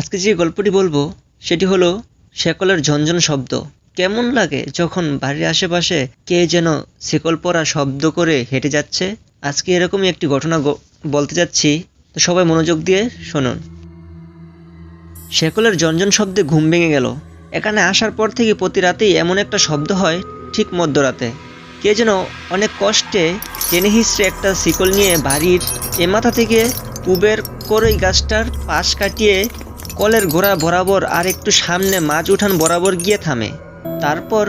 আজকে যে গল্পটি বলব, সেটি হলো শেকলের ঝনঝন শব্দ। কেমন লাগে যখন বাড়ির আশেপাশে কে যেন শেকল পরা শব্দ করে হেঁটে যাচ্ছে? আজকে এরকমই একটি ঘটনা বলতে যাচ্ছি, তো সবাই মনোযোগ দিয়ে শুনুন। শেকলের ঝনঝন শব্দে ঘুম ভেঙে গেল। এখানে আসার পর থেকে প্রতি রাতেই এমন একটা শব্দ হয়, ঠিক মধ্যরাতে। কে যেন অনেক কষ্টে টেনে হিসড়ে একটা শিকল নিয়ে বাড়ির এ মাথা থেকে কুবের করই গাছটার পাশ কাটিয়ে কলের ঘোড়া বরাবর আর একটু সামনে মাছ উঠান বরাবর গিয়ে থামে। তারপর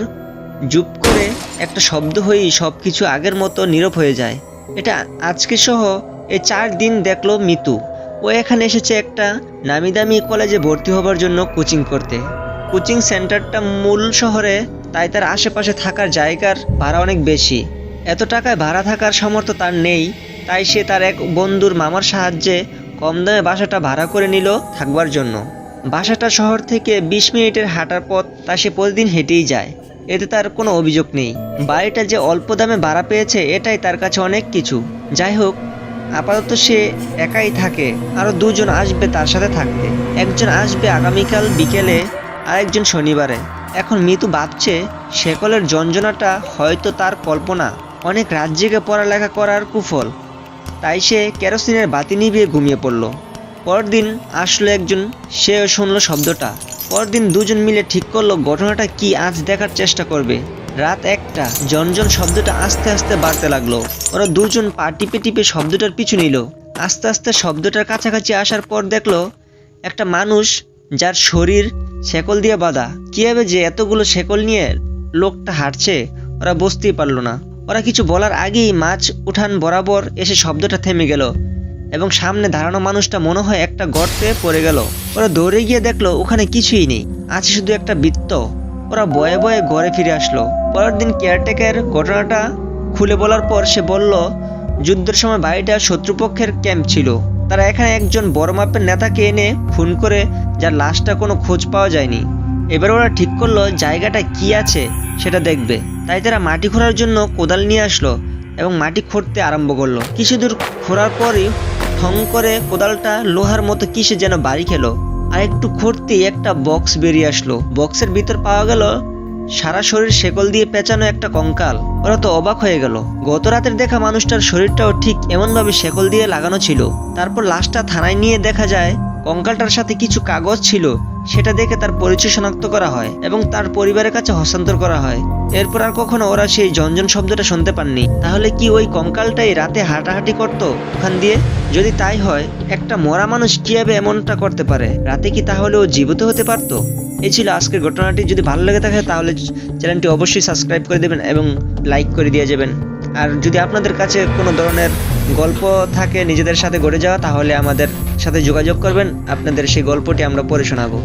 জুপ করে একটা শব্দ হয়েই সব কিছু আগের মতো নীরব হয়ে যায়। এটা আজকে সহ এই চার দিন দেখল মিতু। ও এখানে এসেছে একটা নামি দামি কলেজে ভর্তি হবার জন্য কোচিং করতে। কোচিং সেন্টারটা মূল শহরে, তাই তার আশেপাশে থাকার জায়গার ভাড়া অনেক বেশি। এত টাকায় ভাড়া থাকার সামর্থ্য তার নেই, তাই সে তার এক বন্ধুর মামার সাহায্যে কম দামে বাসাটা ভাড়া করে নিল থাকবার জন্য। বাসাটা শহর থেকে বিশ মিনিটের হাঁটার পথ তা সে প্রতিদিন হেঁটেই যায়। এতে তার কোনো অভিযোগ নেই। বাড়িটা যে অল্প দামে ভাড়া পেয়েছে, এটাই তার কাছে অনেক কিছু। যাই হোক, আপাতত সে একাই থাকে, আরও দুজন আসবে তার সাথে থাকতে। একজন আসবে আগামীকাল বিকেলে, আরেকজন শনিবারে। এখন মিতু ভাবছে, শেকলের যঞ্জনাটা হয়তো তার কল্পনা। অনেক রাত পড়ালেখা করার কুফল। তাই সে কেরোসিনের বাতি নিভিয়ে ঘুমিয়ে পড়ল। পরদিন আসলো একজন, সে শুনলো শব্দটা। পরদিন দুজন মিলে ঠিক করল ঘটনাটা কি আজ দেখার চেষ্টা করবে। রাত একটা, জনজন শব্দটা আস্তে আস্তে বাড়তে লাগল। ওরা দুজন পা টিপে টিপে শব্দটার পিছু নিল। আস্তে আস্তে শব্দটার কাছাকাছি আসার পর দেখল, একটা মানুষ যার শরীর শেকল দিয়ে বাঁধা। কীভাবে যে এতগুলো শেকল নিয়ে লোকটা হাঁটছে, ওরা বুঝতেই পারল না। ওরা কিছু বলার আগেই মাছ উঠান বরাবর এসে শব্দটা থেমে গেল এবং সামনে দাঁড়ানো মানুষটা মনে হয় একটা গর্তে পড়ে গেল। ওরা দৌড়ে গিয়ে দেখল ওখানে কিছুই নেই, আছে শুধু একটা বৃত্ত। ওরা বয়ে বয়ে ঘরে ফিরে আসলো। পরের দিন কেয়ারটেকার ঘটনাটা খুলে বলার পর সে বলল, যুদ্ধের সময় বাড়িটা শত্রুপক্ষের ক্যাম্প ছিল। তারা এখানে একজন বড় মাপের নেতাকে এনে ফোন করে, যার লাশটা কোনো খোঁজ পাওয়া যায়নি। এবার ওরা ঠিক করল জায়গাটা কি আছে সেটা দেখবে। তাই তারা মাটি খোঁড়ার জন্য কোদাল নিয়ে আসলো এবং মাটি খুঁড়তে আরম্ভ করল। কিছু দূর খোঁড়ার পরই ঠং করে কোদালটা লোহার মতো কিসে যেন বাড়ি খেলো। আর একটু খুঁড়তেই একটা বক্স বেরিয়ে আসলো। বক্সের ভিতর পাওয়া গেল সারা শরীর শেকল দিয়ে পেঁচানো একটা কঙ্কাল। ওরা তো অবাক হয়ে গেল। গত রাতের দেখা মানুষটার শরীরটাও ঠিক এমনভাবে শেকল দিয়ে লাগানো ছিল। তারপর লাশটা থানায় নিয়ে দেখা যায় কঙ্কালটার সাথে কিছু কাগজ ছিল। সেটা দেখে তার পরিচয় শনাক্ত করা হয় এবং তার পরিবারের কাছে হস্তান্তর করা হয়। এরপর আর কখনো ওরা সেই ঝনঝন শব্দটা শুনতে পাননি। তাহলে কি ওই কঙ্কালটাই রাতে হাঁটাহাঁটি করতো ওখান দিয়ে? যদি তাই হয়, একটা মরা মানুষ কীভাবে এমনটা করতে পারে? রাতে কি তাহলে ও জীবিত হতে পারতো? এই ছিল আজকের ঘটনাটি। যদি ভালো লেগে থাকে, তাহলে চ্যানেলটি অবশ্যই সাবস্ক্রাইব করে দেবেন এবং লাইক করে দিয়ে যাবেন। আর যদি আপনাদের কাছে কোনো ধরনের গল্প থাকে নিজেদের সাথে গড়ে যাওয়া, তাহলে আমাদের সাথে যোগাযোগ করবেন। আপনাদের সেই গল্পটি আমরা পড়ে শোনাবো।